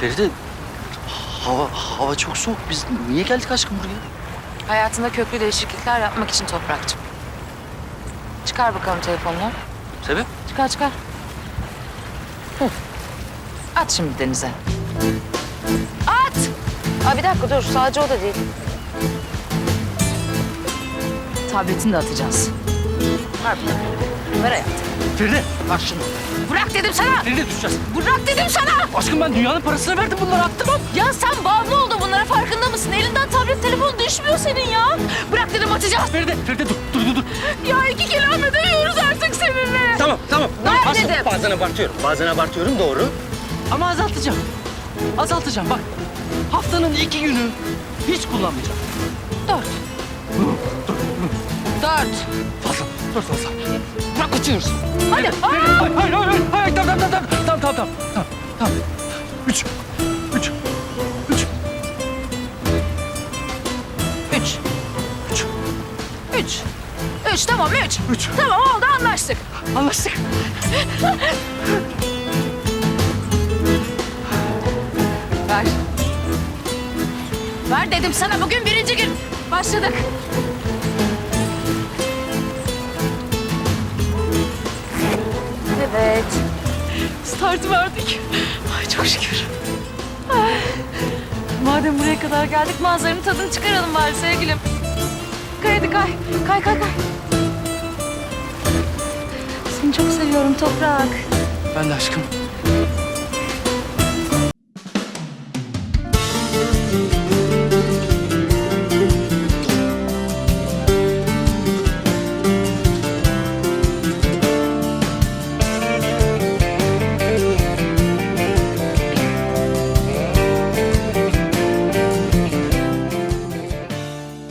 Feride hava hava çok soğuk. Biz niye geldik aşkım buraya? Hayatında köklü değişiklikler yapmak için Toprak'cığım. Çıkar bakalım telefonunu. Sebep? Çıkar çıkar. Hı. At şimdi denize. At! Aa, bir dakika dur sadece o da değil. Tabletini de atacağız. Ver bunu. Ver hayatım. Feride bak şimdi. Bırak dedim sana! Feride düşeceğiz. Bırak dedim sana! Aşkım ben dünyanın parasını verdim bunları attım ama. Ya sen bağımlı oldun bunlara farkında mısın? Elinden tablet telefon düşmüyor senin ya. Bırak dedim atacağız. Feride, Feride dur, dur, dur. dur. Ya iki kelam edemiyoruz artık seninle. Tamam, tamam. Ver Aşkım, dedim. Bazen abartıyorum, bazen abartıyorum doğru. Ama azaltacağım. Azaltacağım bak. Haftanın iki günü hiç kullanmayacağım. Dört. Dur Salsa. Bırak kaçıyoruz. Hadi. Hayır hayır hayır. hayır, hayır. Tamam tamam tamam. Tamam tamam tamam. Tamam tamam. Üç. Üç. Üç. Üç. Üç. Üç. Üç tamam üç. Üç. Tamam oldu anlaştık. Anlaştık. Ver. Ver dedim sana bugün birinci gün. Başladık. Start verdik. Ay çok şükür. Ay. Madem buraya kadar geldik manzaranın tadını çıkaralım bari sevgilim. Kay hadi kay. Kay kay kay. Seni çok seviyorum toprak. Ben de aşkım.